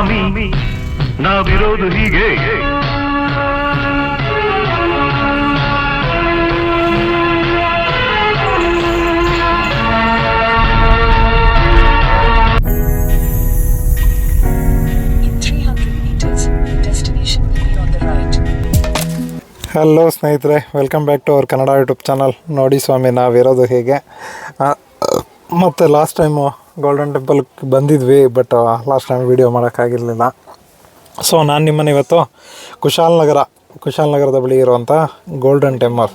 ಸ್ವಾಮಿ ನಾವಿರೋದು ಹೀಗೆ. In 300 meters, the destination will be on hello ಸ್ನೇಹಿತರೆ welcome back to our Kannada YouTube channel ನೋಡಿ ಸ್ವಾಮಿ ನಾವಿರೋದು ಹೇಗೆ. ಮತ್ತು ಲಾಸ್ಟ್ ಟೈಮು ಗೋಲ್ಡನ್ ಟೆಂಪಲ್ಗೆ ಬಂದಿದ್ವಿ ಬಟ್ ಲಾಸ್ಟ್ ಟೈಮ್ ವೀಡಿಯೋ ಮಾಡೋಕ್ಕಾಗಿರಲಿಲ್ಲ. ಸೊ ನಾನು ನಿಮ್ಮನ್ನು ಇವತ್ತು ಕುಶಾಲನಗರ ಕುಶಾಲನಗರದ ಬಳಿ ಇರುವಂಥ Golden Temple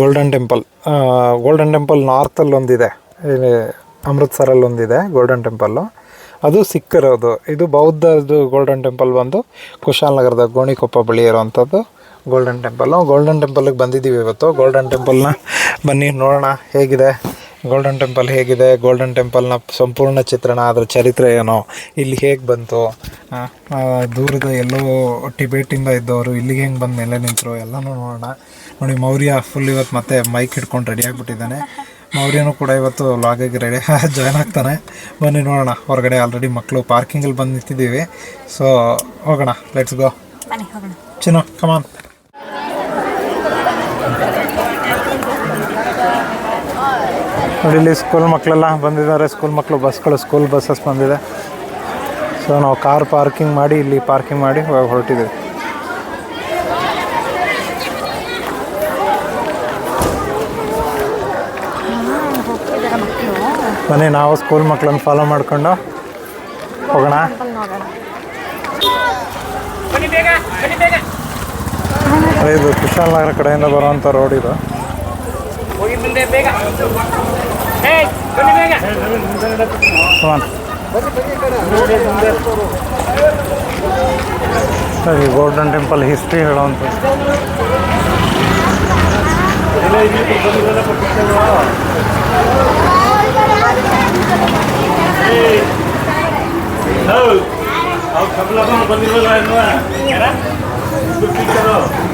Golden Temple Golden Temple ನಾರ್ತಲ್ಲಿ ಒಂದಿದೆ. ಇಲ್ಲಿ ಅಮೃತ್ಸರಲ್ಲಿ ಒಂದಿದೆ ಗೋಲ್ಡನ್ ಟೆಂಪಲ್ಲು ಅದು ಸಿಕ್ಕಿರೋದು. ಇದು ಬೌದ್ಧದ್ದು ಗೋಲ್ಡನ್ ಟೆಂಪಲ್ ಬಂದು ಕುಶಾಲನಗರದ ಗೋಣಿಕೊಪ್ಪ ಬಳಿ ಇರುವಂಥದ್ದು ಗೋಲ್ಡನ್ ಟೆಂಪಲ್ಲು ಗೋಲ್ಡನ್ ಟೆಂಪಲ್ಗೆ ಬಂದಿದ್ದೀವಿ ಇವತ್ತು. ಗೋಲ್ಡನ್ ಟೆಂಪಲ್ನ ಬನ್ನಿ ನೋಡೋಣ ಹೇಗಿದೆ. ಗೋಲ್ಡನ್ ಟೆಂಪಲ್ ಹೇಗಿದೆ? ಗೋಲ್ಡನ್ ಟೆಂಪಲ್ನ ಸಂಪೂರ್ಣ ಚಿತ್ರಣ ಅದರ ಚರಿತ್ರೆ ಏನೋ? ಇಲ್ಲಿ ಹೇಗೆ ಬಂತು? ದೂರದ ಎಲ್ಲೋ ಟಿಬೇಟಿಂದ ಇದ್ದವರು ಇಲ್ಲಿಗೆ ಹೆಂಗೆ ಬಂದು ನೆಲೆ ನಿಂತರು? ಎಲ್ಲನೂ ನೋಡೋಣ. ನೋಡಿ ಮೌರ್ಯ ಫುಲ್ ಇವತ್ತು ಮತ್ತೆ ಮೈಕ್ ಹಿಡ್ಕೊಂಡು ರೆಡಿ ಆಗಿಬಿಟ್ಟಿದ್ದಾನೆ. ಮೌರ್ಯನೂ ಕೂಡ ಇವತ್ತು ಲಾಗಿಗೆ ರೆಡಿ ಜಾಯ್ನ್ ಆಗ್ತಾನೆ. ಬನ್ನಿ ನೋಡೋಣ. ಹೊರಗಡೆ ಆಲ್ರೆಡಿ ಮಕ್ಕಳು ಪಾರ್ಕಿಂಗಲ್ಲಿ ಬಂದು ನಿಂತಿದ್ದೀವಿ. ಸೊ ಹೋಗೋಣ. ಲೆಟ್ಸ್ ಗೋ ಚಿನ್ನ ಕಮಾನ್ ನೋಡಿ, ಇಲ್ಲಿ ಸ್ಕೂಲ್ ಮಕ್ಕಳೆಲ್ಲ ಬಂದಿದ್ದಾರೆ. ಸ್ಕೂಲ್ ಮಕ್ಕಳು ಬಸ್ಗಳು ಸ್ಕೂಲ್ ಬಸ್ಸಸ್ ಬಂದಿದೆ. ಸೊ ನಾವು ಕಾರ್ ಪಾರ್ಕಿಂಗ್ ಮಾಡಿ, ಇಲ್ಲಿ ಪಾರ್ಕಿಂಗ್ ಮಾಡಿ ಹೊರಟಿದ್ದೀವಿ. ಬನ್ನಿ, ನಾವು ಸ್ಕೂಲ್ ಮಕ್ಕಳನ್ನು ಫಾಲೋ ಮಾಡಿಕೊಂಡು ಹೋಗೋಣ. ಅದೇ ಕುಶಾಲ್ ನಗರ ಕಡೆಯಿಂದ ಬರುವಂಥ ರೋಡ್ ಇದು. ಸರಿ ಗೋಲ್ಡನ್ ಟೆಂಪಲ್ ಹಿಸ್ಟ್ರಿ ಹೇಳುವಂಥ ಹೋಗಿ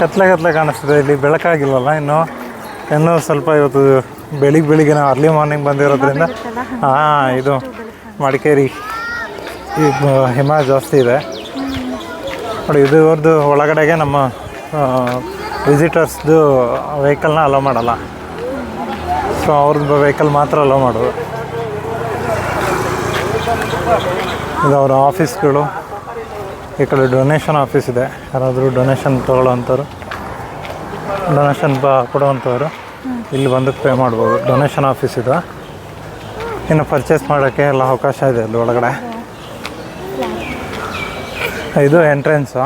ಕತ್ಲೆ ಕತ್ಲೆ ಕಾಣಿಸ್ತಿದೆ ಇಲ್ಲಿ ಬೆಳಕಾಗಿಲ್ಲಲ್ಲ ಇನ್ನು. ಇನ್ನೂ ಸ್ವಲ್ಪ ಇವತ್ತು ಬೆಳಿಗ್ಗೆ ಬೆಳಿಗ್ಗೆ ನಾವು ಅರ್ಲಿ ಮಾರ್ನಿಂಗ್ ಬಂದಿರೋದ್ರಿಂದ ಹಾಂ ಇದು ಮಡಿಕೇರಿ ಈ ಹಿಮ ಜಾಸ್ತಿ ಇದೆ. ನೋಡಿ ಇದು ಇವ್ರದ್ದು ಒಳಗಡೆಗೆ ನಮ್ಮ ವಿಸಿಟರ್ಸ್ದು ವೆಹಿಕಲ್ನ ಅಲೋ ಮಾಡಲ್ಲ. ಸೊ ಅವ್ರದ್ದು ವೆಹಿಕಲ್ ಮಾತ್ರ ಅಲೋ ಮಾಡೋದು. ಇದು ಅವರ ಆಫೀಸ್ಗಳು ಈ ಕಡೆ ಡೊನೇಷನ್ ಆಫೀಸ್ ಇದೆ. ಯಾರಾದರೂ ಡೊನೇಷನ್ ತೊಗೊಳ್ಳೋವಂಥವ್ರು ಡೊನೇಷನ್ ಬ ಕೊಡುವಂಥವ್ರು, ಇಲ್ಲಿ ಬಂದು ಪೇ ಮಾಡ್ಬೋದು. ಡೊನೇಷನ್ ಆಫೀಸ್ ಇದು. ಇನ್ನು ಪರ್ಚೇಸ್ ಮಾಡೋಕ್ಕೆ ಎಲ್ಲ ಅವಕಾಶ ಇದೆ ಅಲ್ಲಿ ಒಳಗಡೆ. ಇದು ಎಂಟ್ರೆನ್ಸು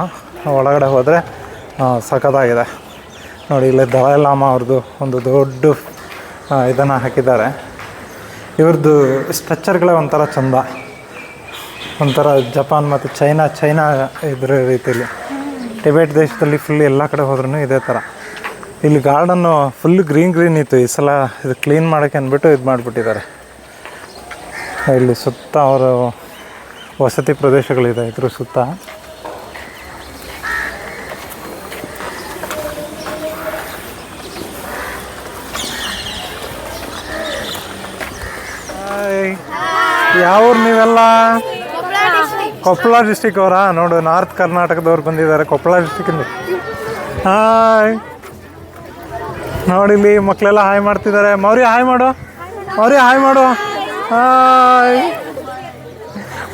ಒಳಗಡೆ ಹೋದರೆ ಸಖತ್ತಾಗಿದೆ. ನೋಡಿ, ಇಲ್ಲಿ ದಲೈ ಲಾಮ ಅವ್ರದ್ದು ಒಂದು ದೊಡ್ಡ ಇದನ್ನು ಹಾಕಿದ್ದಾರೆ. ಇವ್ರದ್ದು ಸ್ಟ್ರಕ್ಚರ್ಗಳೇ ಒಂಥರ ಚಂದ. ಒಂಥರ ಜಪಾನ್ ಮತ್ತು ಚೈನಾ ಚೈನಾ ಇದ್ರ ರೀತಿಯಲ್ಲಿ ಟಿಬೇಟ್ ದೇಶದಲ್ಲಿ ಫುಲ್ ಎಲ್ಲ ಕಡೆ ಹೋದ್ರೂ ಇದೇ ಥರ ಇಲ್ಲಿ ಗಾರ್ಡನ್ನು ಫುಲ್ ಗ್ರೀನ್ ಗ್ರೀನ್ ಇತ್ತು. ಈ ಸಲ ಇದು ಕ್ಲೀನ್ ಮಾಡೋಕ್ಕೆ ಅಂದ್ಬಿಟ್ಟು ಇದು ಮಾಡಿಬಿಟ್ಟಿದ್ದಾರೆ. ಇಲ್ಲಿ ಸುತ್ತ ಅವರು ವಸತಿ ಪ್ರದೇಶಗಳಿದೆ ಇದ್ರ ಸುತ್ತ. ಯಾವ ನೀವೆಲ್ಲ? ಕೊಪ್ಪಳ ಡಿಸ್ಟಿಕ್ ಅವರಾ? ನೋಡು ನಾರ್ತ್ ಕರ್ನಾಟಕದವ್ರು ಬಂದಿದ್ದಾರೆ ಕೊಪ್ಪಳ ಡಿಸ್ಟಿಕ್ಕಿಂದ ಹಾಯ್ ನೋಡಿಲ್ಲಿ ಮಕ್ಕಳೆಲ್ಲ ಹಾಯ್ ಮಾಡ್ತಿದ್ದಾರೆ. ಮೌರ್ಯ ಹಾಯ್ ಮಾಡು. ಮೌರ್ಯ ಹಾಯ್ ಮಾಡು. ಹಾಯ್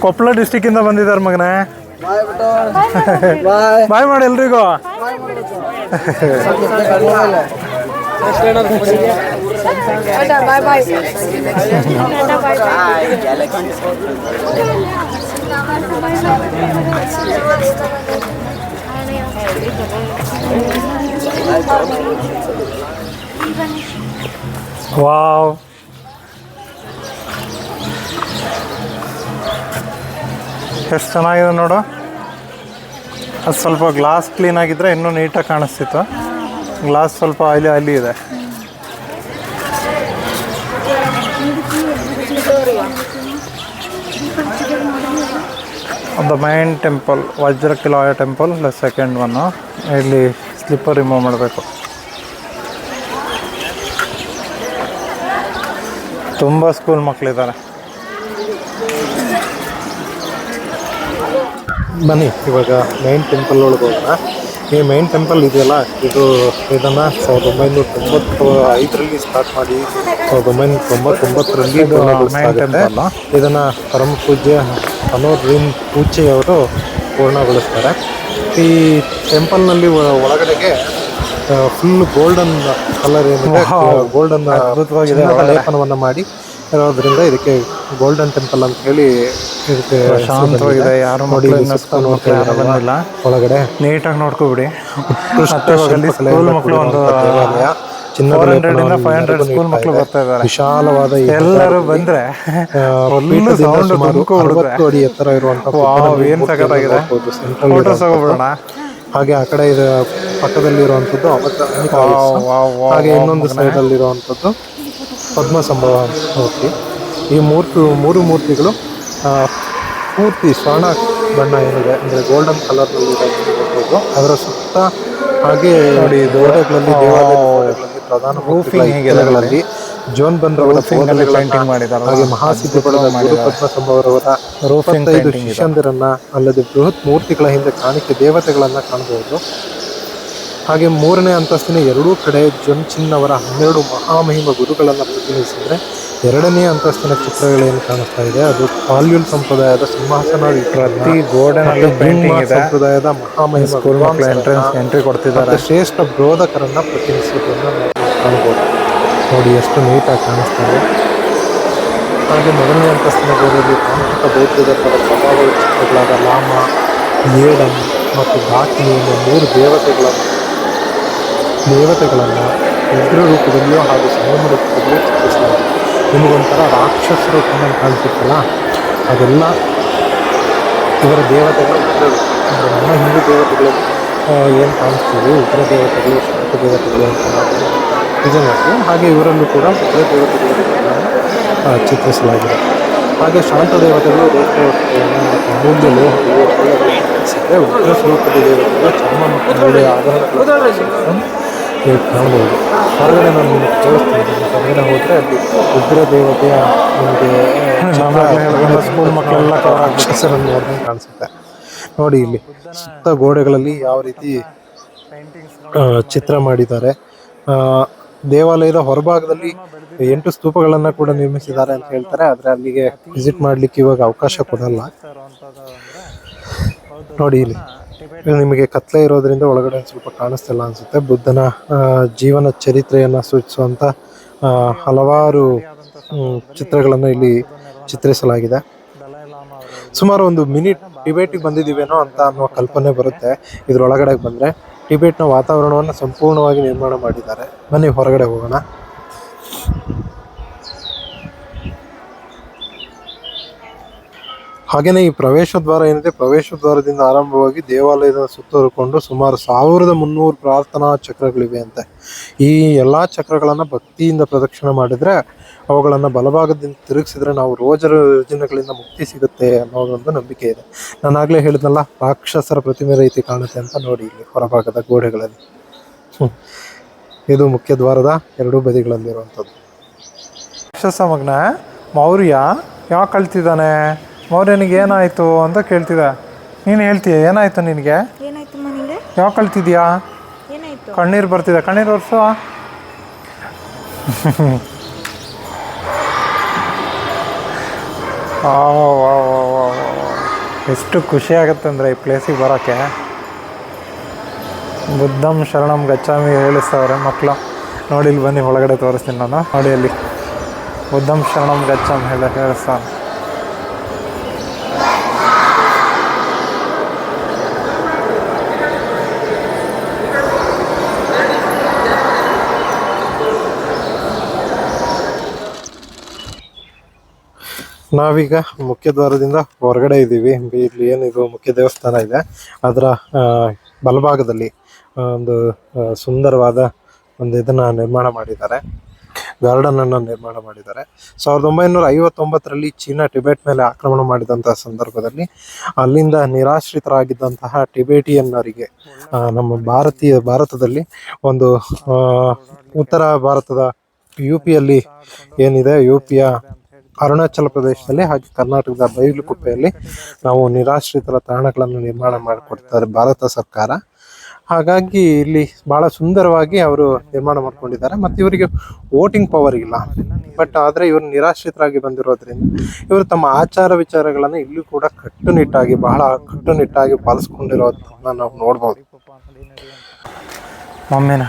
ಕೊಪ್ಪಳ ಡಿಸ್ಟಿಕ್ಕಿಂದ ಬಂದಿದ್ದಾರೆ ಮಗನೇ. ಬಾಯ್ ಮಾಡಿ ಎಲ್ರಿಗೂ. ವಾವ್. ಎಷ್ಟು ಚೆನ್ನಾಗಿದೆ ನೋಡು. ಅದು ಸ್ವಲ್ಪ ಗ್ಲಾಸ್ ಕ್ಲೀನ್ ಆಗಿದ್ರೆ ಇನ್ನೂ ನೀಟಾಗಿ ಕಾಣಿಸ್ತಿತ್ತು. ಗ್ಲಾಸ್ ಸ್ವಲ್ಪ ಆಯ್ಲಿ ಆಯ್ಲಿ ಇದೆ. The main temple Vajrakilaya temple plus second one ಇಲ್ಲಿ ಸ್ಲಿಪ್ಪರ್ ರಿಮೂವ್ ಮಾಡಬೇಕು. ತುಂಬ ಸ್ಕೂಲ್ ಮಕ್ಕಳಿದ್ದಾರೆ ಬನ್ನಿ, ಇವಾಗ ಮೈನ್ ಟೆಂಪಲ್ ಒಳಗೆ ಹೋಗೋಣ. ಈ ಮೈನ್ ಟೆಂಪಲ್ ಇದೆಯಲ್ಲ ಇದು ಇದನ್ನ ಸಾವಿರದ ಒಂಬೈನೂರ ತೊಂಬತ್ತು ಐದರಲ್ಲಿ ಸ್ಟಾರ್ಟ್ ಮಾಡಿ ಸಾವಿರದ ಒಂಬೈನೂರ ತೊಂಬತ್ತೊಂಬತ್ತರಲ್ಲಿ ಇದನ್ನ ಪರಮ ಪೂಜ್ಯ ರೀನ್ ಪೂಜೆಯವರು ಪೂರ್ಣಗೊಳಿಸ್ತಾರೆ. ಈ ಟೆಂಪಲ್ನಲ್ಲಿ ಒಳಗಡೆಗೆ ಫುಲ್ ಗೋಲ್ಡನ್ ಕಲರ್ ಏನಿದೆ ಗೋಲ್ಡನ್ ಅದ್ಭುತವಾಗಿದೆ. ಲೇಪನವನ್ನು ಮಾಡಿ ಇರೋದ್ರಿಂದ ಇದಕ್ಕೆ ಗೋಲ್ಡನ್ ಟೆಂಪಲ್ ಅಂತ ಹೇಳಿ ಇದಕ್ಕೆ ಶಾಂತವಾಗಿದೆ ಯಾರು ನೋಡಿ ಬಂದಿಲ್ಲ. ಒಳಗಡೆ. ನೀಟಾಗಿ ನೋಡ್ಕೊಬಿಡಿ. ಸ್ಕೂಲ್ ಮಕ್ಕಳು ಒಂದು ಚಿನ್ನ ದೇವಾಲಯ. ಚಿನ್ನದ 400 ಇಂದ ಲೇಪನವನ್ನು 500 ಎಲ್ಲರಿಗೂ ಸ್ಕೂಲ್ ಮಕ್ಕಳು ಬರ್ತಾ ಇದ್ದಾರೆ. ವಿಶಾಲವಾದ ಎಲ್ಲರೂ ಬಂದ್ರೆ. 60 ಅಡಿ ಎತ್ತರ ಇರುವಂತಹ ವಾವ್, ಏನ್ ಸಖತ್ತಾಗಿದೆ. ಫೋಟೋಸ್ ತಗೋಬಿಡೋಣ. ಹಾಗೆ ಆ ಕಡೆ ಇದು ಪಕ್ಕದಲ್ಲಿ ವಾವ್, ಹಾಗೆ ಇನ್ನೊಂದು ಸೈಡ್ ಸೈಡ್ ಪದ್ಮ ಸಂಭವ ಮೂರ್ತಿ. ಈ ಮೂರ್ತಿ ಮೂರು ಮೂರ್ತಿಗಳು ಪೂರ್ತಿ ಸ್ವರ್ಣ ಬಣ್ಣ ಏನಿದೆ ಅಂದರೆ ಗೋಲ್ಡನ್ ಕಲರ್ ನೋಡ್ಬೋದು ಅದರ ಸುತ್ತ ಹಾಗೆ ನೋಡಿ ಗೋಡೆಗಳಲ್ಲಿ ದೇವಾಲಯಗಳಲ್ಲಿ ಗೋಡೆಗಳಲ್ಲಿ ಪ್ರಧಾನ ಹೇಗಿದೆ ಜೋನ್ ಬಂದ್ರವರ painting ಮಾಡಿದಾರಲ್ಲ? ಹಾಗೆ ಮಾಡಿದ್ದಾರೆ. ಪದ್ಮಸಂಭವರವರ ಶಿಷ್ಯಂದಿರನ್ನ ಅಲ್ಲದೆ ಬೃಹತ್ ಮೂರ್ತಿಗಳ ಹಿಂದೆ ಕಾಣಿಕೆ ದೇವತೆಗಳನ್ನ ಕಾಣಬಹುದು. ಹಾಗೆ ಮೂರನೇ ಅಂತಸ್ತಿನ ಎರಡೂ ಕಡೆ ಜೊನ್ಚಿನ್ ಚಿನ್ನವರ ಹನ್ನೆರಡು ಮಹಾಮಹಿಮ ಗುರುಗಳನ್ನು ಪ್ರತಿನಿಧಿಸಿದರೆ ಎರಡನೇ ಅಂತಸ್ತಿನ ಚಿತ್ರಗಳೇನು ಕಾಣಿಸ್ತಾ ಇದೆ? ಅದು ಪಾಲ್ಯುಲ್ ಸಂಪ್ರದಾಯದ ಸಿಂಹಾಸನ. ಸಂಪ್ರದಾಯದ ಮಹಾಮಹಿಮ ಎಂಟ್ರಿ ಕೊಡ್ತಿದ್ದಾರೆ. ಶ್ರೇಷ್ಠ ಬೋಧಕರನ್ನ ಪ್ರತಿನಿಧಿಸೋದನ್ನು ಕಾಣಬಹುದು ನೋಡಿ ಎಷ್ಟು ನೀಟಾಗಿ ಇದೆ. ಹಾಗೆ ಮೊದಲನೇ ಅಂತಸ್ತಿನ ಗೋಡೆಯಲ್ಲಿ ತಾಂತ್ರಿಕ ಬೌದ್ಧದ ಪರ ಪ್ರಭಾವಗಳ ಚಿತ್ರಗಳಾದ ಲಾಮ ಏಡಂ ಮತ್ತು ಘಾಟ್ನಿ ಎಂಬ ಮೂರು ದೇವತೆಗಳನ್ನು ದೇವತೆಗಳನ್ನು ಉಗ್ರ ರೂಪದಲ್ಲಿಯೋ ಹಾಗೂ ಸಂಯಮ ರೂಪದಲ್ಲಿಯೋ ಚಿತ್ರಿಸಲಾಗಿದೆ ನಿಮಗೊಂಥರ ರಾಕ್ಷಸರು ರೂಪದಲ್ಲಿ ಕಾಣಿಸುತ್ತಲ್ಲ ಅದೆಲ್ಲ ಇವರ ದೇವತೆಗಳು ನಮ್ಮ ಹಿಂದೂ ದೇವತೆಗಳು ಏನು ಕಾಣಿಸ್ತೀವಿ ಉಗ್ರ ದೇವತೆಗಳು ಶಾಂತ ದೇವತೆಗಳು ಅಂತ ಮಾಡ್ತೀವಿ ಹಾಗೆ ಇವರಲ್ಲೂ ಕೂಡ ಉಗ್ರ ದೇವತೆಗಳ ಚಿತ್ರಗಳನ್ನು, ಚಿತ್ರಿಸಲಾಗಿದೆ. ಹಾಗೆ ಶಾಂತ ದೇವತೆಗಳು ಮೂಲ್ಯ ಲೋಹಗಳು ಉಗ್ರ ಸ್ವರೂಪದ ದೇವತೆಗಳು ಚರ್ಮ ಮತ್ತು ಮೂಲೆಯ ಕಾಣ್ಬೋದು ಹೊರಗಡೆ ನಾನು ನಿಮಗೆ ತೋರಿಸ್ತೀನಿ ಹೊರಗಡೆ ಹೋದರೆ ಉಗ್ರ ದೇವತೆಯ ನಿಮಗೆ ಸ್ಕೂಲ್ ಮಕ್ಕಳೆಲ್ಲ ಕವರ್ ಆಗ್ಬಿಟ್ಟು ಸರ್ ನೋಡಿದಂಗೆ ಕಾಣಿಸುತ್ತೆ ನೋಡಿ ಇಲ್ಲಿ ಸುತ್ತ ಗೋಡೆಗಳಲ್ಲಿ ಯಾವ ರೀತಿ ಚಿತ್ರ ಮಾಡಿದ್ದಾರೆ ದೇವಾಲಯದ ಹೊರಭಾಗದಲ್ಲಿ ಎಂಟು ಸ್ತೂಪಗಳನ್ನು ಕೂಡ ನಿರ್ಮಿಸಿದ್ದಾರೆ ಅಂತ ಹೇಳ್ತಾರೆ ಆದರೆ ಅಲ್ಲಿಗೆ ವಿಸಿಟ್ ಮಾಡ್ಲಿಕ್ಕೆ ಇವಾಗ ಅವಕಾಶ ಕೊಡಲ್ಲ ನೋಡಿ ಇಲ್ಲಿ ನಿಮಗೆ ಕತ್ಲೆ ಇರೋದ್ರಿಂದ ಒಳಗಡೆ ಸ್ವಲ್ಪ ಕಾಣಿಸ್ತಿಲ್ಲ ಅನ್ಸುತ್ತೆ. ಬುದ್ಧನ ಜೀವನ ಚರಿತ್ರೆಯನ್ನು ಸೂಚಿಸುವಂತ ಹಲವಾರು ಚಿತ್ರಗಳನ್ನು ಇಲ್ಲಿ ಚಿತ್ರಿಸಲಾಗಿದೆ. ಸುಮಾರು ಒಂದು ಮಿನಿಟ್ ಟಿಬೇಟಿಗೆ ಬಂದಿದ್ದೀವೇನೋ ಅಂತ ಅನ್ನೋ ಕಲ್ಪನೆ ಬರುತ್ತೆ. ಇದ್ರೊಳಗಡೆ ಬಂದರೆ ಟಿಬೇಟ್ನ ವಾತಾವರಣವನ್ನು ಸಂಪೂರ್ಣವಾಗಿ ನಿರ್ಮಾಣ ಮಾಡಿದ್ದಾರೆ. ಬನ್ನಿ, ಹೊರಗಡೆ ಹೋಗೋಣ. ಹಾಗೆಯೇ ಈ ಪ್ರವೇಶ ದ್ವಾರ ಏನಿದೆ, ಪ್ರವೇಶ ದ್ವಾರದಿಂದ ಆರಂಭವಾಗಿ ದೇವಾಲಯದ ಸುತ್ತುವರಿಕೊಂಡು ಸುಮಾರು ಸಾವಿರದ ಮುನ್ನೂರು ಪ್ರಾರ್ಥನಾ ಚಕ್ರಗಳಿವೆ ಅಂತ. ಈ ಎಲ್ಲ ಚಕ್ರಗಳನ್ನು ಭಕ್ತಿಯಿಂದ ಪ್ರದಕ್ಷಿಣೆ ಮಾಡಿದರೆ ಅವುಗಳನ್ನು ಬಲಭಾಗದಿಂದ ತಿರುಗಿಸಿದ್ರೆ ನಾವು ರೋಜ ಯೋಜನೆಗಳಿಂದ ಮುಕ್ತಿ ಸಿಗುತ್ತೆ ಅನ್ನೋದೊಂದು ನಂಬಿಕೆ ಇದೆ. ನಾನು ಆಗಲೇ ಹೇಳಿದ್ನಲ್ಲ, ರಾಕ್ಷಸರ ಪ್ರತಿಮೆ ರೀತಿ ಕಾಣುತ್ತೆ ಅಂತ ನೋಡಿ ಇಲ್ಲಿ ಹೊರಭಾಗದ ಗೋಡೆಗಳಲ್ಲಿ. ಇದು ಮುಖ್ಯ ದ್ವಾರದ ಎರಡೂ ಬದಿಗಳಲ್ಲಿರುವಂಥದ್ದು. ರಾಕ್ಷಸ ಮಗ್ನ, ಮೌರ್ಯ ಯಾವ ಕಳ್ತಿದ್ದಾನೆ ಮೌರ್ಯನಿಗೆ ಏನಾಯಿತು ಅಂತ ಕೇಳ್ತಿದ್ದ. ನೀನು ಹೇಳ್ತೀಯ ಏನಾಯಿತು ನಿನಗೆ? ಏನಾಯ್ತಮ್ಮ ನಿಂಗೆ? ಯಾವ ಕಳ್ತಿದ್ಯಾ ಏನಾಯ್ತು? ಕಣ್ಣೀರು ಬರ್ತಿದೆ ಕಣ್ಣೀರು ಒರೆಸು. ಎಷ್ಟು ಖುಷಿ ಆಗುತ್ತೆ ಅಂದರೆ ಈ ಪ್ಲೇಸಿಗೆ ಬರೋಕ್ಕೆ ಬುದ್ಧಂ ಶರಣಂ ಗಚ್ಚಾಮಿ ಹೇಳಿಸ್ತಾವ್ರೆ ಮಕ್ಕಳು ನೋಡಿ ಇಲ್ಲಿ ಬನ್ನಿ ಒಳಗಡೆ ತೋರಿಸ್ತೀನಿ ನಾನು. ನೋಡಿ ಅಲ್ಲಿ. ಬುದ್ಧಂ ಶರಣಂ ಗಚ್ಚಾಮಿ ಹೇಳ ಹೇಳಿಸ್ತಾನೆ ನಾವೀಗ ಮುಖ್ಯ ದ್ವಾರದಿಂದ ಹೊರಗಡೆ ಇದ್ದೀವಿ. ಇಲ್ಲಿ ಏನಿದು ಮುಖ್ಯ ದೇವಸ್ಥಾನ ಇದೆ. ಅದರ ಬಲಭಾಗದಲ್ಲಿ ಒಂದು ಸುಂದರವಾದ ಒಂದು ಇದನ್ನ ನಿರ್ಮಾಣ ಮಾಡಿದ್ದಾರೆ. ಗಾರ್ಡನ್ ಅನ್ನು ನಿರ್ಮಾಣ ಮಾಡಿದ್ದಾರೆ. ಸಾವಿರದ ಒಂಬೈನೂರ ಐವತ್ತೊಂಬತ್ತರಲ್ಲಿ ಚೀನಾ ಟಿಬೆಟ್ ಮೇಲೆ ಆಕ್ರಮಣ ಮಾಡಿದಂತಹ ಸಂದರ್ಭದಲ್ಲಿ ಅಲ್ಲಿಂದ ನಿರಾಶ್ರಿತರಾಗಿದ್ದಂತಹ ಟಿಬೇಟಿಯನ್ನರಿಗೆ ನಮ್ಮ ಭಾರತೀಯ ಭಾರತದಲ್ಲಿ ಒಂದು ಉತ್ತರ ಭಾರತದ ಯು ಪಿಯಲ್ಲಿ ಏನಿದೆ? ಯು ಪಿಯ ಅರುಣಾಚಲ ಪ್ರದೇಶದಲ್ಲಿ ಹಾಗೆ ಕರ್ನಾಟಕದ ಬೈಲುಕುಪ್ಪೆಯಲ್ಲಿ ನಾವು ನಿರಾಶ್ರಿತರ ತಾಣಗಳನ್ನು ನಿರ್ಮಾಣ ಮಾಡಿಕೊಡ್ತಾರೆ ಭಾರತ ಸರ್ಕಾರ. ಹಾಗಾಗಿ ಇಲ್ಲಿ ಬಹಳ ಸುಂದರವಾಗಿ ಅವರು ನಿರ್ಮಾಣ ಮಾಡ್ಕೊಂಡಿದ್ದಾರೆ. ಮತ್ತು ಇವರಿಗೆ ವೋಟಿಂಗ್ ಪವರ್ ಇಲ್ಲ. ಬಟ್ ಆದರೆ ಇವರು ನಿರಾಶ್ರಿತರಾಗಿ ಬಂದಿರೋದ್ರಿಂದ ಇವರು ತಮ್ಮ ಆಚಾರ ವಿಚಾರಗಳನ್ನು ಇಲ್ಲೂ ಕೂಡ ಕಟ್ಟುನಿಟ್ಟಾಗಿ, ಬಹಳ ಕಟ್ಟುನಿಟ್ಟಾಗಿ ಪಾಲಿಸ್ಕೊಂಡಿರೋದನ್ನ ನಾವು ನೋಡ್ಬೋದು. ಮಮ್ಮಿನ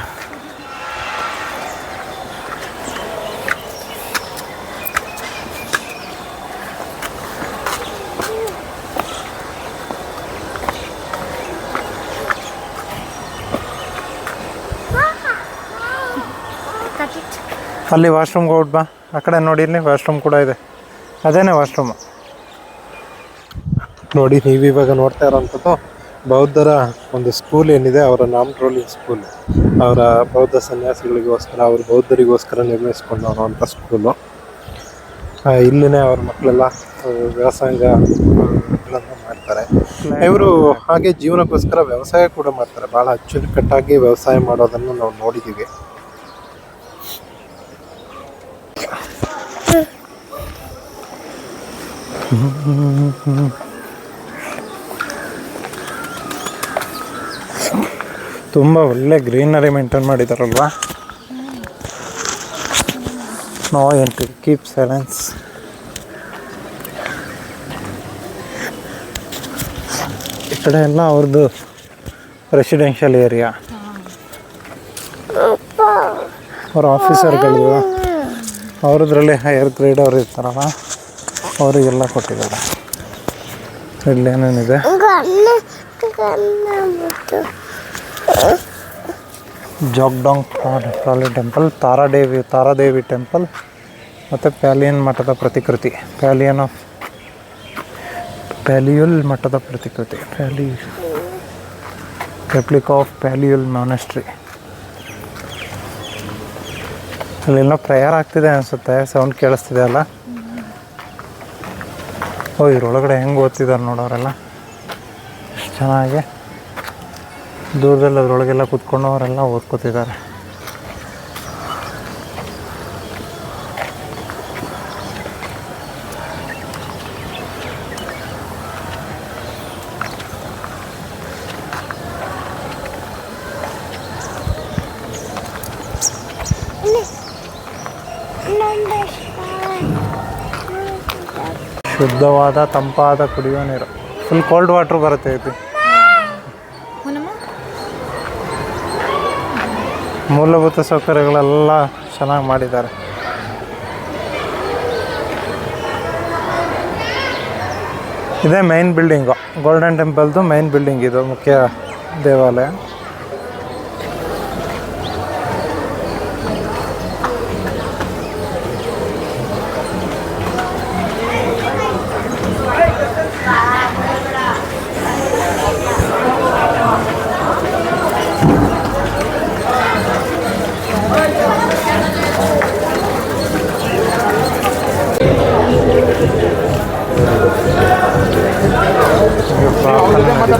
ಅಲ್ಲಿ ವಾಶ್ರೂಮ್ಗೆ ಹೋಗ್ಬಿಟ್ಟು ಬಾ. ಆ ಕಡೆ ನೋಡಿ, ಇಲ್ಲಿ ವಾಶ್ರೂಮ್ ಕೂಡ ಇದೆ. ಅದೇನೇ ವಾಶ್ರೂಮ್? ನೋಡಿ, ನೀವು ಇವಾಗ ನೋಡ್ತಾ ಇರೋವಂಥದ್ದು ಬೌದ್ಧರ ಒಂದು ಸ್ಕೂಲ್ ಏನಿದೆ, ಅವರ ನಾಮ್ ಟ್ರೋಲಿಂಗ್ ಸ್ಕೂಲ್ ಅವರ ಬೌದ್ಧ ಸನ್ಯಾಸಿಗಳಿಗೋಸ್ಕರ, ಅವ್ರ ಬೌದ್ಧರಿಗೋಸ್ಕರ ನಿರ್ಮಿಸ್ಕೊಂಡವರುವಂಥ ಸ್ಕೂಲು ಇಲ್ಲಿನೇ ಅವ್ರ ಮಕ್ಕಳೆಲ್ಲ ವ್ಯಾಸಂಗ ಮಾಡ್ತಾರೆ. ಇವರು ಹಾಗೆ ಜೀವನಕ್ಕೋಸ್ಕರ ವ್ಯವಸಾಯ ಕೂಡ ಮಾಡ್ತಾರೆ. ಭಾಳ ಅಚ್ಚುಕಟ್ಟಾಗಿ ವ್ಯವಸಾಯ ಮಾಡೋದನ್ನು ನಾವು ನೋಡಿದ್ದೀವಿ. ತುಂಬ ಒಳ್ಳೆ ಗ್ರೀನರಿ ಮೇಂಟೈನ್ ಮಾಡಿದಾರಲ್ವಾ? ನೋ ಎಂಟ್ರಿ ಕೀಪ್ ಸೈಲೆನ್ಸ್ ಈ ಕಡೆ ಎಲ್ಲ ಅವ್ರದ್ದು ರೆಸಿಡೆನ್ಷಿಯಲ್ ಏರಿಯಾ ಅವ್ರ ಆಫೀಸರ್ಗಳು ಅವ್ರದ್ರಲ್ಲಿ ಹೈಯರ್ ಗ್ರೇಡ್ ಅವ್ರು ಇರ್ತಾರಲ್ಲ ಅವರಿಗೆಲ್ಲ ಕೊಟ್ಟಿದ್ದಾರೆ. ಇಲ್ಲೇನೇನಿದೆ Zangdok Palri temple, Taradevi Taradevi temple, ಮತ್ತು ಪ್ಯಾಲಿಯನ್ ಮಠದ ಪ್ರತಿಕೃತಿ, ಪ್ಯಾಲಿಯನ್ ಆಫ್ ಪ್ಯಾಲಿಯುಲ್ ಮಠದ ಪ್ರತಿಕೃತಿ, Palri replica of Palyul monastery. ಅಲ್ಲೆಲ್ಲ ಪ್ರೇಯರ್ ಆಗ್ತಿದೆ ಅನಿಸುತ್ತೆ, ಸೌಂಡ್ ಕೇಳಿಸ್ತಿದೆ ಅಲ್ಲ? ಓ ಇವ್ರೊಳಗಡೆ ಹೆಂಗೆ ಓದ್ತಿದ್ದಾರೆ ನೋಡೋರೆಲ್ಲ ಚೆನ್ನಾಗಿ. ದೂರದಲ್ಲಿ ಅದರೊಳಗೆಲ್ಲ ಕೂತ್ಕೊಂಡವರೆಲ್ಲ ಓದ್ಕೋತಿದ್ದಾರೆ. ಶುದ್ಧವಾದ ತಂಪಾದ ಕುಡಿಯೋ ನೀರು. ಫುಲ್ ಕೋಲ್ಡ್ ವಾಟ್ರ್ ಬರುತ್ತೆ ಇದು. ಮೂಲಭೂತ ಸೌಕರ್ಯಗಳೆಲ್ಲ ಚೆನ್ನಾಗಿ ಮಾಡಿದ್ದಾರೆ. ಇದೇ ಮೈನ್ ಬಿಲ್ಡಿಂಗು ಗೋಲ್ಡನ್ ಟೆಂಪಲ್ದು ಮೈನ್ ಬಿಲ್ಡಿಂಗ್ ಇದು ಮುಖ್ಯ ದೇವಾಲಯ. ಈಗ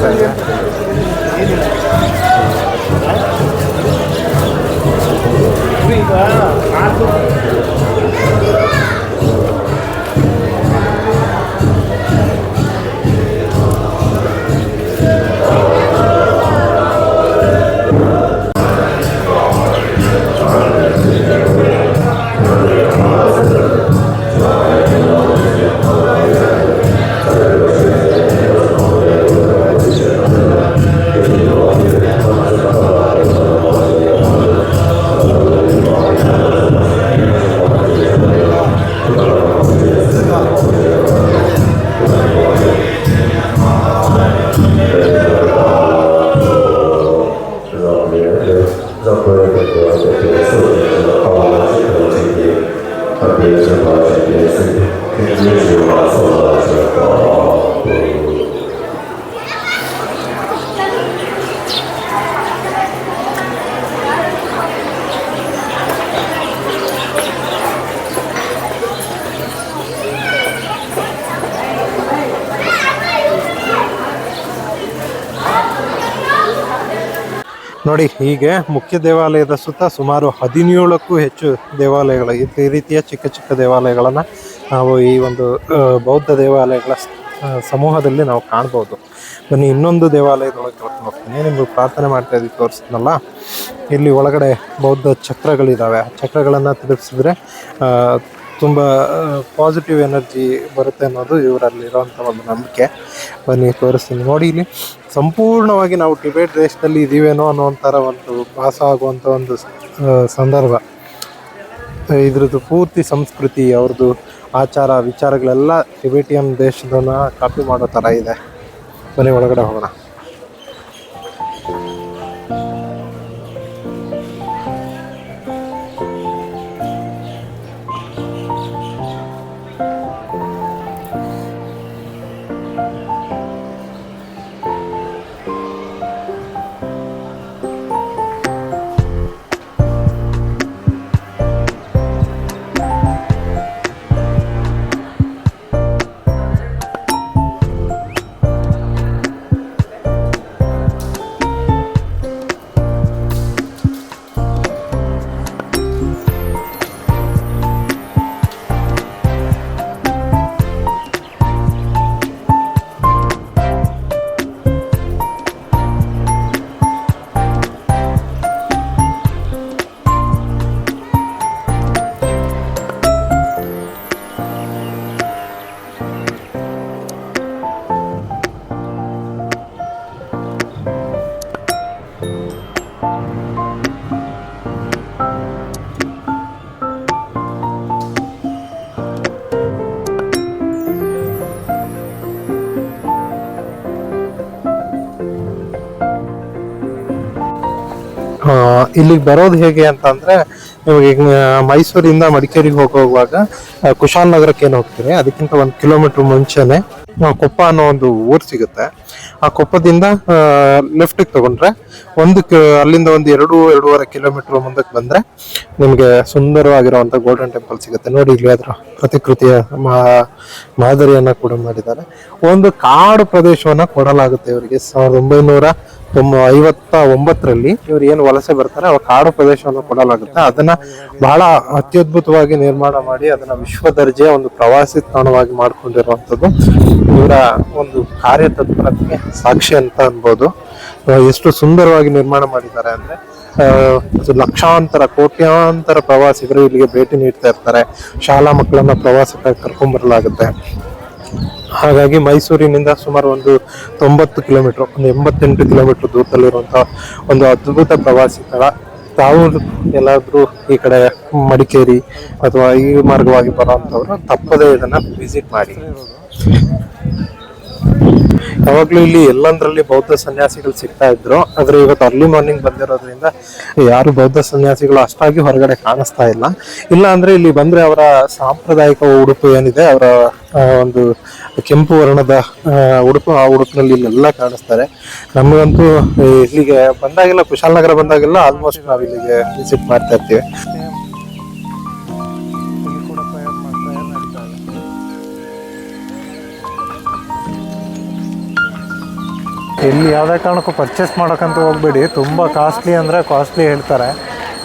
Kapıya çapa çekilsin, küçük yuva sola çapa bulur. ನೋಡಿ, ಹೀಗೆ ಮುಖ್ಯ ದೇವಾಲಯದ ಸುತ್ತ ಸುಮಾರು ಹದಿನೇಳಕ್ಕೂ ಹೆಚ್ಚು ದೇವಾಲಯಗಳು ಈ ರೀತಿಯ ಚಿಕ್ಕ ಚಿಕ್ಕ ದೇವಾಲಯಗಳನ್ನು ನಾವು ಈ ಒಂದು ಬೌದ್ಧ ದೇವಾಲಯಗಳ ಸಮೂಹದಲ್ಲಿ ನಾವು ಕಾಣ್ಬೋದು. ಬನ್ನಿ, ಇನ್ನೊಂದು ದೇವಾಲಯದೊಳಗೆ ಕರ್ಕೊಂಡು ಹೋಗ್ತೀನಿ. ನಿಮ್ಗೆ ಪ್ರಾರ್ಥನೆ ಮಾಡ್ತಾ ಇದ್ದೀವಿ ತೋರಿಸಿದ್ನಲ್ಲ ಇಲ್ಲಿ ಒಳಗಡೆ ಬೌದ್ಧ ಚಕ್ರಗಳಿದ್ದಾವೆ ಚಕ್ರಗಳನ್ನು ತಿರುಗಿಸಿದ್ರೆ ತುಂಬ ಪಾಸಿಟಿವ್ ಎನರ್ಜಿ ಬರುತ್ತೆ ಅನ್ನೋದು ಇವರಲ್ಲಿ ಇರೋವಂಥ ಒಂದು ನಂಬಿಕೆ. ಬನ್ನಿ, ತೋರಿಸ್ತೀನಿ. ನೋಡಿ, ಇಲ್ಲಿ ಸಂಪೂರ್ಣವಾಗಿ ನಾವು ಟಿಬೆಟ್ ದೇಶದಲ್ಲಿ ಇದ್ದೀವೇನೋ ಅನ್ನೋ ಒಂಥರ ಒಂದು ಭಾಸ ಆಗುವಂಥ ಒಂದು ಸಂದರ್ಭ. ಇದ್ರದ್ದು ಪೂರ್ತಿ ಸಂಸ್ಕೃತಿ, ಅವ್ರದ್ದು ಆಚಾರ, ವಿಚಾರಗಳೆಲ್ಲ ಟಿಬೆಟಿಯನ್ ದೇಶದನ್ನ ಕಾಪಿ ಮಾಡೋ ಥರ ಇದೆ. ಮನೆ ಒಳಗಡೆ ಹೋಗೋಣ. ಇಲ್ಲಿಗೆ ಬರೋದು ಹೇಗೆ ಅಂತ ಅಂದ್ರೆ ನಿಮಗೆ ಮೈಸೂರಿಂದ ಮಡಿಕೇರಿಗೆ ಹೋಗುವಾಗ ಕುಶಾಲ್ ನಗರಕ್ಕೆ ಏನು ಹೋಗ್ತೀರಿ? ಅದಕ್ಕಿಂತ ಒಂದು ಕಿಲೋಮೀಟರ್ ಮುಂಚೆನೆ ಕೊಪ್ಪ ಅನ್ನೋ ಒಂದು ಊರು ಸಿಗುತ್ತೆ. ಆ ಕೊಪ್ಪದಿಂದ ಲೆಫ್ಟಿಗೆ ತಗೊಂಡ್ರೆ, ಒಂದು ಅಲ್ಲಿಂದ ಒಂದು ಎರಡು, ಎರಡೂವರೆ ಕಿಲೋಮೀಟರ್ ಮುಂದಕ್ಕೆ ಬಂದ್ರೆ, ನಿಮಗೆ ಸುಂದರವಾಗಿರುವಂಥ ಗೋಲ್ಡನ್ ಟೆಂಪಲ್ ಸಿಗುತ್ತೆ. ನೋಡಿ ಇಲ್ಲಿ ಅದರ ಪ್ರತಿಕೃತಿಯ ಮಾದರಿಯನ್ನ ಕೂಡ ಮಾಡಿದ್ದಾರೆ. ಒಂದು ಕಾಡು ಪ್ರದೇಶವನ್ನ ಕೊಡಲಾಗುತ್ತೆ ಇವರಿಗೆ. ಸಾವಿರದ ಒಂಬೈನೂರ ಐವತ್ತ ಒಂಬತ್ತರಲ್ಲಿ ಇವ್ರು ಏನು ವಲಸೆ ಬರ್ತಾರೆ, ಅವ್ರ ಕಾಡು ಪ್ರದೇಶವನ್ನು ಕೊಡಲಾಗುತ್ತೆ. ಅದನ್ನ ಬಹಳ ಅತ್ಯದ್ಭುತವಾಗಿ ನಿರ್ಮಾಣ ಮಾಡಿ, ಅದನ್ನ ವಿಶ್ವ ದರ್ಜೆಯ ಒಂದು ಪ್ರವಾಸಿ ತಾಣವಾಗಿ ಮಾಡ್ಕೊಂಡಿರುವಂಥದ್ದು. ಇವರ ಒಂದು ಕಾರ್ಯತತ್ಪರತೆಗೆ ಸಾಕ್ಷಿ ಅಂತ ಅನ್ಬೋದು. ಎಷ್ಟು ಸುಂದರವಾಗಿ ನಿರ್ಮಾಣ ಮಾಡಿದ್ದಾರೆ ಅಂದ್ರೆ ಲಕ್ಷಾಂತರ, ಕೋಟ್ಯಾಂತರ ಪ್ರವಾಸಿಗರು ಇಲ್ಲಿಗೆ ಭೇಟಿ ನೀಡ್ತಾ ಇರ್ತಾರೆ. ಶಾಲಾ ಮಕ್ಕಳನ್ನ ಪ್ರವಾಸಕ್ಕೆ ಕರ್ಕೊಂಡ್ ಬರಲಾಗುತ್ತೆ ಹಾಗಾಗಿ ಮೈಸೂರಿನಿಂದ ಸುಮಾರು ಒಂದು ತೊಂಬತ್ತು ಕಿಲೋಮೀಟರ್, ಒಂದು ಎಂಬತ್ತೆಂಟು ಕಿಲೋಮೀಟ್ರ್ ದೂರದಲ್ಲಿರುವಂಥ ಒಂದು ಅದ್ಭುತ ಪ್ರವಾಸಿ ಸ್ಥಳ. ತಾವು ಎಲ್ಲಾದರೂ ಈ ಕಡೆ ಮಡಿಕೇರಿ ಅಥವಾ ಈ ಮಾರ್ಗವಾಗಿ ಬರೋವಂಥವ್ರು, ತಪ್ಪದೇ ಇದನ್ನು ವಿಸಿಟ್ ಮಾಡಿ. ಯಾವಾಗ್ಲೂ ಇಲ್ಲಿ ಎಲ್ಲಂದ್ರಲ್ಲಿ ಬೌದ್ಧ ಸನ್ಯಾಸಿಗಳು ಸಿಗ್ತಾ ಇದ್ರು, ಆದ್ರೆ ಇವತ್ತು ಅರ್ಲಿ ಮಾರ್ನಿಂಗ್ ಬಂದಿರೋದ್ರಿಂದ ಯಾರು ಬೌದ್ಧ ಸನ್ಯಾಸಿಗಳು ಅಷ್ಟಾಗಿ ಹೊರಗಡೆ ಕಾಣಿಸ್ತಾ ಇಲ್ಲ. ಇಲ್ಲ ಅಂದ್ರೆ ಇಲ್ಲಿ ಬಂದ್ರೆ ಅವರ ಸಾಂಪ್ರದಾಯಿಕ ಉಡುಪು ಏನಿದೆ, ಅವರ ಒಂದು ಕೆಂಪು ವರ್ಣದ ಉಡುಪು, ಆ ಉಡುಪಿನಲ್ಲಿ ಇಲ್ಲೆಲ್ಲ ಕಾಣಿಸ್ತಾರೆ. ನಮಗಂತೂ ಇಲ್ಲಿಗೆ ಬಂದಾಗೆಲ್ಲ ಕುಶಾಲನಗರ ಬಂದಾಗೆಲ್ಲ ಆಲ್ಮೋಸ್ಟ್ ನಾವು ಇಲ್ಲಿಗೆ ವಿಸಿಟ್ ಮಾಡ್ತಾ ಇರ್ತೀವಿ. ಇಲ್ಲಿ ಯಾವುದೇ ಕಾರಣಕ್ಕೂ ಪರ್ಚೇಸ್ ಮಾಡೋಕ್ಕಂತ ಹೋಗ್ಬೇಡಿ. ತುಂಬ ಕಾಸ್ಟ್ಲಿ ಅಂದರೆ ಕಾಸ್ಟ್ಲಿ ಹೇಳ್ತಾರೆ.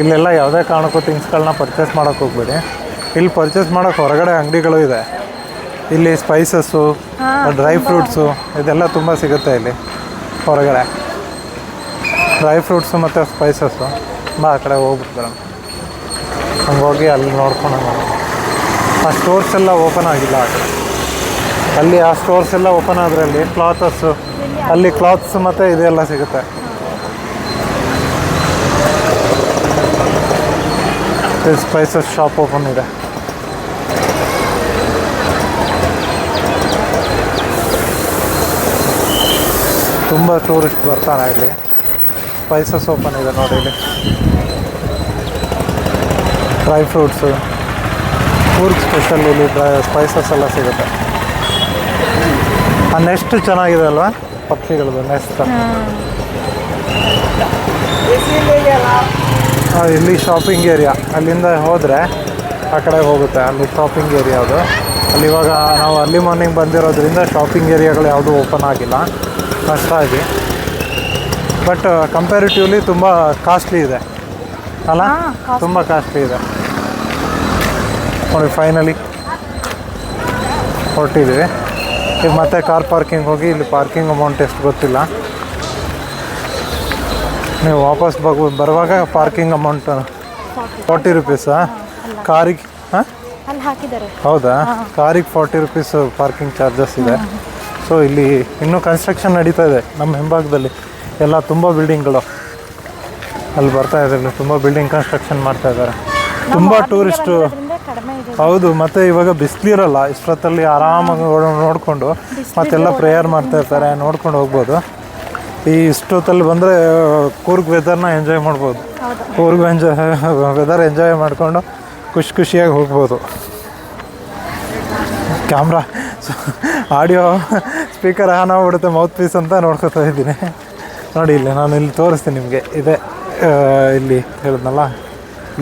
ಇಲ್ಲೆಲ್ಲ ಯಾವುದೇ ಕಾರಣಕ್ಕೂ ಥಿಂಗ್ಸ್ಗಳನ್ನ ಪರ್ಚೇಸ್ ಮಾಡೋಕ್ಕೆ ಹೋಗ್ಬೇಡಿ. ಇಲ್ಲಿ ಪರ್ಚೇಸ್ ಮಾಡೋಕ್ಕೆ ಹೊರಗಡೆ ಅಂಗಡಿಗಳು ಇದೆ. ಇಲ್ಲಿ ಸ್ಪೈಸಸ್ಸು ಡ್ರೈ ಫ್ರೂಟ್ಸು ಇದೆಲ್ಲ ತುಂಬ ಸಿಗುತ್ತೆ ಇಲ್ಲಿ ಹೊರಗಡೆ. ಡ್ರೈ ಫ್ರೂಟ್ಸು ಮತ್ತು ಸ್ಪೈಸಸ್ಸು ತುಂಬ ಆ ಕಡೆ ಹೋಗ್ಬಿಟ್ಟು ಹಂಗೋಗಿ ಅಲ್ಲಿ ನೋಡ್ಕೊಂಡು ಆ ಸ್ಟೋರ್ಸ್ ಎಲ್ಲ ಓಪನ್ ಆಗಿಲ್ಲ. ಆ ಕಡೆ ಅಲ್ಲಿ ಆ ಸ್ಟೋರ್ಸ್ ಎಲ್ಲ ಓಪನ್ ಆದ್ರಲ್ಲಿ ಕ್ಲಾತಸ್ಸು ಅಲ್ಲಿ ಕ್ಲಾತ್ಸ್ ಮತ್ತು ಇದೆಲ್ಲ ಸಿಗುತ್ತೆ. ಸ್ಪೈಸಸ್ ಶಾಪ್ ಓಪನ್ ಇದೆ. ತುಂಬ ಟೂರಿಸ್ಟ್ ಬರ್ತಾನೆ ಇಲ್ಲಿ. ಸ್ಪೈಸಸ್ ಓಪನ್ ಇದೆ ನೋಡಿ ಇಲ್ಲಿ. ಡ್ರೈ ಫ್ರೂಟ್ಸು ಊರಿಗೆ ಸ್ಪೆಷಲ್ ಇಲ್ಲಿ ಡ್ರೈ ಸ್ಪೈಸಸ್ ಎಲ್ಲ ಸಿಗುತ್ತೆ. ಆ ನೆಕ್ಸ್ಟ್ ಚೆನ್ನಾಗಿದೆ ಅಲ್ವಾ? ಪಕ್ಷಿಗಳದ್ದು ನೆಸ್ಟ್ ಇಲ್ಲಿ ಶಾಪಿಂಗ್ ಏರಿಯಾ ಅಲ್ಲಿಂದ ಹೋದರೆ ಆ ಕಡೆ ಹೋಗುತ್ತೆ ಅಲ್ಲಿ ಶಾಪಿಂಗ್ ಏರಿಯಾ ಅದು. ಅಲ್ಲಿ ಇವಾಗ ನಾವು ಅರ್ಲಿ ಮಾರ್ನಿಂಗ್ ಬಂದಿರೋದ್ರಿಂದ ಶಾಪಿಂಗ್ ಏರಿಯಾಗಳು ಯಾವುದೂ ಓಪನ್ ಆಗಿಲ್ಲ. ಅಷ್ಟಾಗಿ ಬಟ್ ಕಂಪ್ಯಾರಿಟಿವ್ಲಿ ತುಂಬ ಕಾಸ್ಟ್ಲಿ ಇದೆ. ಅಲ್ಲ? ತುಂಬ ಕಾಸ್ಟ್ಲಿ ಇದೆ. ನೋಡಿ ಫೈನಲಿ ಹೊರಟಿದ್ದೀವಿ. ಈಗ ಮತ್ತೆ ಕಾರ್ ಪಾರ್ಕಿಂಗ್ ಹೋಗಿ ಇಲ್ಲಿ ಪಾರ್ಕಿಂಗ್ ಅಮೌಂಟ್ ಎಷ್ಟು ಗೊತ್ತಿಲ್ಲ. ನೀವು ವಾಪಸ್ ಬಗ್ ಬರುವಾಗ ಪಾರ್ಕಿಂಗ್ ಅಮೌಂಟ್ ಫಾರ್ಟಿ ರುಪೀಸಾ ಕಾರಿಗೆ ಹಾಂ ಹೌದಾ? ಕಾರಿಗೆ ಫಾರ್ಟಿ ರುಪೀಸ್ ಪಾರ್ಕಿಂಗ್ ಚಾರ್ಜಸ್ ಇದೆ. ಸೊ ಇಲ್ಲಿ ಇನ್ನೂ ಕನ್ಸ್ಟ್ರಕ್ಷನ್ ನಡೀತಾ ಇದೆ ನಮ್ಮ ಹಿಂಭಾಗದಲ್ಲಿ. ಎಲ್ಲ ತುಂಬ ಬಿಲ್ಡಿಂಗ್ಗಳು ಅಲ್ಲಿ ಬರ್ತಾ ಇದ್ದಾರೆ ತುಂಬ ಬಿಲ್ಡಿಂಗ್ ಕನ್ಸ್ಟ್ರಕ್ಷನ್ ಮಾಡ್ತಾ ಇದ್ದಾರೆ. ತುಂಬ ಟೂರಿಸ್ಟು ಕಡಿಮೆ ಇದೆ ಹೌದು ಮತ್ತೆ ಇವಾಗ ಬಿಸಿಲಿರಲ್ಲ ಇಷ್ಟೊತ್ತಲ್ಲಿ ಆರಾಮಾಗಿ ನೋಡ್- ನೋಡ್ಕೊಂಡು ಮತ್ತೆಲ್ಲ ಪ್ರೇಯರ್ ಮಾಡ್ತಾ ಇರ್ತಾರೆ ನೋಡ್ಕೊಂಡು ಹೋಗ್ಬೋದು. ಈ ಇಷ್ಟೊತ್ತಲ್ಲಿ ಬಂದರೆ ಕೂರ್ಗ್ ವೆದರ್ನ ಎಂಜಾಯ್ ಮಾಡ್ಬೋದು. ಕೂರ್ಗ್ ಎಂಜಾಯ್ ವೆದರ್ ಎಂಜಾಯ್ ಮಾಡಿಕೊಂಡು ಖುಷಿ ಖುಷಿಯಾಗಿ ಹೋಗ್ಬೋದು. ಕ್ಯಾಮ್ರಾ ಆಡಿಯೋ ಸ್ಪೀಕರ್ ಆನ್ ಆಗ್ಬಿಡುತ್ತೆ ಮೌತ್ ಪೀಸ್ ಅಂತ ನೋಡ್ಕೊತಾ ಇದ್ದೀನಿ. ನೋಡಿ ಇಲ್ಲಿ ನಾನು ಇಲ್ಲಿ ತೋರಿಸ್ತೀನಿ ನಿಮಗೆ. ಇದೆ ಇಲ್ಲಿ ಹೇಳಿದ್ನಲ್ಲ?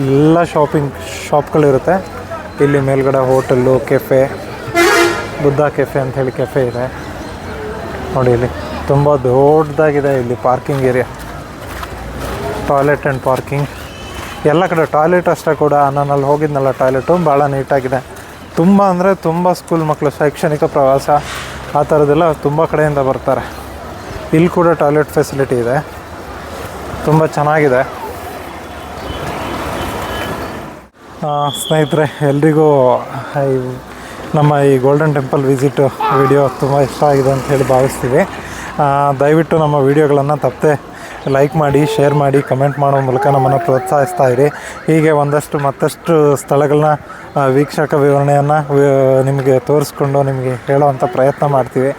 ಎಲ್ಲ ಶಾಪಿಂಗ್ ಶಾಪ್ಗಳಿರುತ್ತೆ ಇಲ್ಲಿ ಮೇಲ್ಗಡೆ ಹೋಟೆಲ್ಲು, ಕೆಫೆ, ಬುದ್ಧ ಕೆಫೆ ಅಂತ ಹೇಳಿ ಕೆಫೆ ಇದೆ. ನೋಡಿ ಇಲ್ಲಿ ತುಂಬ ದೊಡ್ಡದಾಗಿದೆ ಇಲ್ಲಿ parking area toilet and parking ಎಲ್ಲ ಕಡೆ ಟಾಯ್ಲೆಟ್ ಅಷ್ಟೇ ಕೂಡ. ನಾನು ಅಲ್ಲಿ ಹೋಗಿದ್ನಲ್ಲ ಟಾಯ್ಲೆಟು ಭಾಳ ನೀಟಾಗಿದೆ ತುಂಬ ಅಂದರೆ ತುಂಬ ಸ್ಕೂಲ್ ಮಕ್ಕಳು ಶೈಕ್ಷಣಿಕ ಪ್ರವಾಸ ಆ ಥರದ್ದೆಲ್ಲ ತುಂಬ ಕಡೆಯಿಂದ ಬರ್ತಾರೆ. ಇಲ್ಲಿ ಕೂಡ ಟಾಯ್ಲೆಟ್ ಫೆಸಿಲಿಟಿ ಇದೆ. ತುಂಬ ಚೆನ್ನಾಗಿದೆ ಆ, ಸ್ನೇಹಿತರೆ, ಎಲ್ರಿಗೂ ಈ ನಮ್ಮ ಈ ಗೋಲ್ಡನ್ ಟೆಂಪಲ್ ವಿಸಿಟು ವಿಡಿಯೋ ತುಂಬ ಇಷ್ಟ ಆಗಿದೆ ಅಂತ ಹೇಳಿ ಭಾವಿಸ್ತೀವಿ. ದಯವಿಟ್ಟು ನಮ್ಮ ವಿಡಿಯೋಗಳನ್ನು ತಪ್ಪದೆ ಲೈಕ್ ಮಾಡಿ ಶೇರ್ ಮಾಡಿ ಕಮೆಂಟ್ ಮಾಡೋ ಮೂಲಕ ನಮ್ಮನ್ನು ಪ್ರೋತ್ಸಾಹಿಸ್ತಾ ಇರಿ. ಹೀಗೆ ಒಂದಷ್ಟು ಮತ್ತಷ್ಟು ಸ್ಥಳಗಳನ್ನ ವೀಕ್ಷಕ ವಿವರಣೆಯನ್ನು ನಿಮಗೆ ತೋರಿಸ್ಕೊಂಡು ನಿಮಗೆ ಹೇಳೋವಂಥ ಪ್ರಯತ್ನ ಮಾಡ್ತೀವಿ.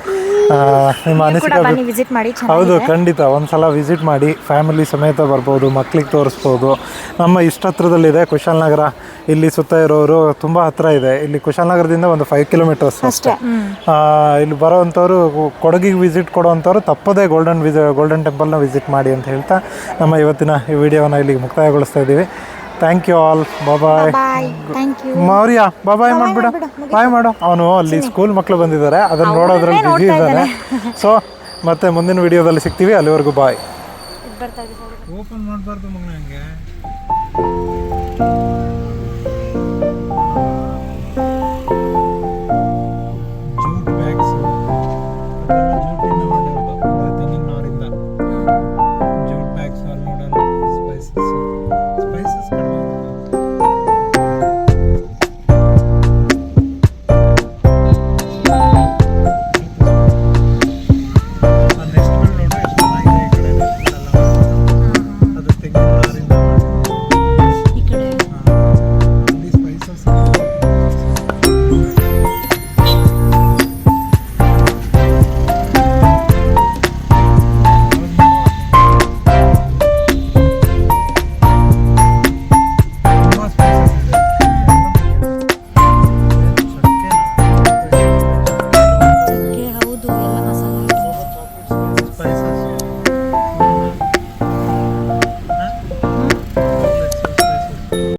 ನಿಮ್ಮ ಅನಿಸಿಕೆ ಬನ್ನಿ ವಿಸಿಟ್ ಮಾಡಿ ಹೌದು ಖಂಡಿತ. ಒಂದ್ಸಲ ವಿಸಿಟ್ ಮಾಡಿ ಫ್ಯಾಮಿಲಿ ಸಮೇತ ಬರ್ಬೋದು ಮಕ್ಳಿಗೆ ತೋರಿಸ್ಬೋದು. ನಮ್ಮ ಇಷ್ಟ ಹತ್ರದಲ್ಲಿದೆ ಕುಶಾಲನಗರ ಇಲ್ಲಿ ಸುತ್ತ ಇರೋರು ತುಂಬ ಹತ್ರ ಇದೆ. ಇಲ್ಲಿ ಕುಶಾಲನಗರದಿಂದ ಒಂದು ಫೈವ್ ಕಿಲೋಮೀಟರ್ಸ್ ಅಷ್ಟೇ. ಇಲ್ಲಿ ಬರೋವಂಥವ್ರು ಕೊಡಗಿಗೆ ವಿಸಿಟ್ ಕೊಡುವಂಥವ್ರು ತಪ್ಪದೇ ಗೋಲ್ಡನ್ ವಿಸಿ ಗೋಲ್ಡನ್ ಟೆಂಪಲ್ನ ವಿಸಿಟ್ ಮಾಡಿ ಅಂತ ಹೇಳ್ತಾ ನಮ್ಮ ಇವತ್ತಿನ ಈ ವಿಡಿಯೋನ ಇಲ್ಲಿಗೆ ಮುಕ್ತಾಯಗೊಳಿಸ್ತಾ ಇದ್ದೀವಿ. Thank you all bye bye Maurya bye bye ಮಾಡ್ಬಿಡು. Bye ಮಾಡು. ಅವನು ಅಲ್ಲಿ ಸ್ಕೂಲ್ ಮಕ್ಕಳು ಬಂದಿದ್ದಾರೆ. ಅದನ್ನು ನೋಡೋದ್ರಲ್ಲಿ ಬಿಜಿ ಇದ್ದಾರೆ ಸೊ ಮತ್ತೆ ಮುಂದಿನ ವಿಡಿಯೋದಲ್ಲಿ ಸಿಗ್ತೀವಿ. ಅಲ್ಲಿವರೆಗೂ ಬಾಯ್ ಓಪನ್ ಮಾಡಬಾರ್ದು ಮಗನ ಹಂಗೆ. Jute bags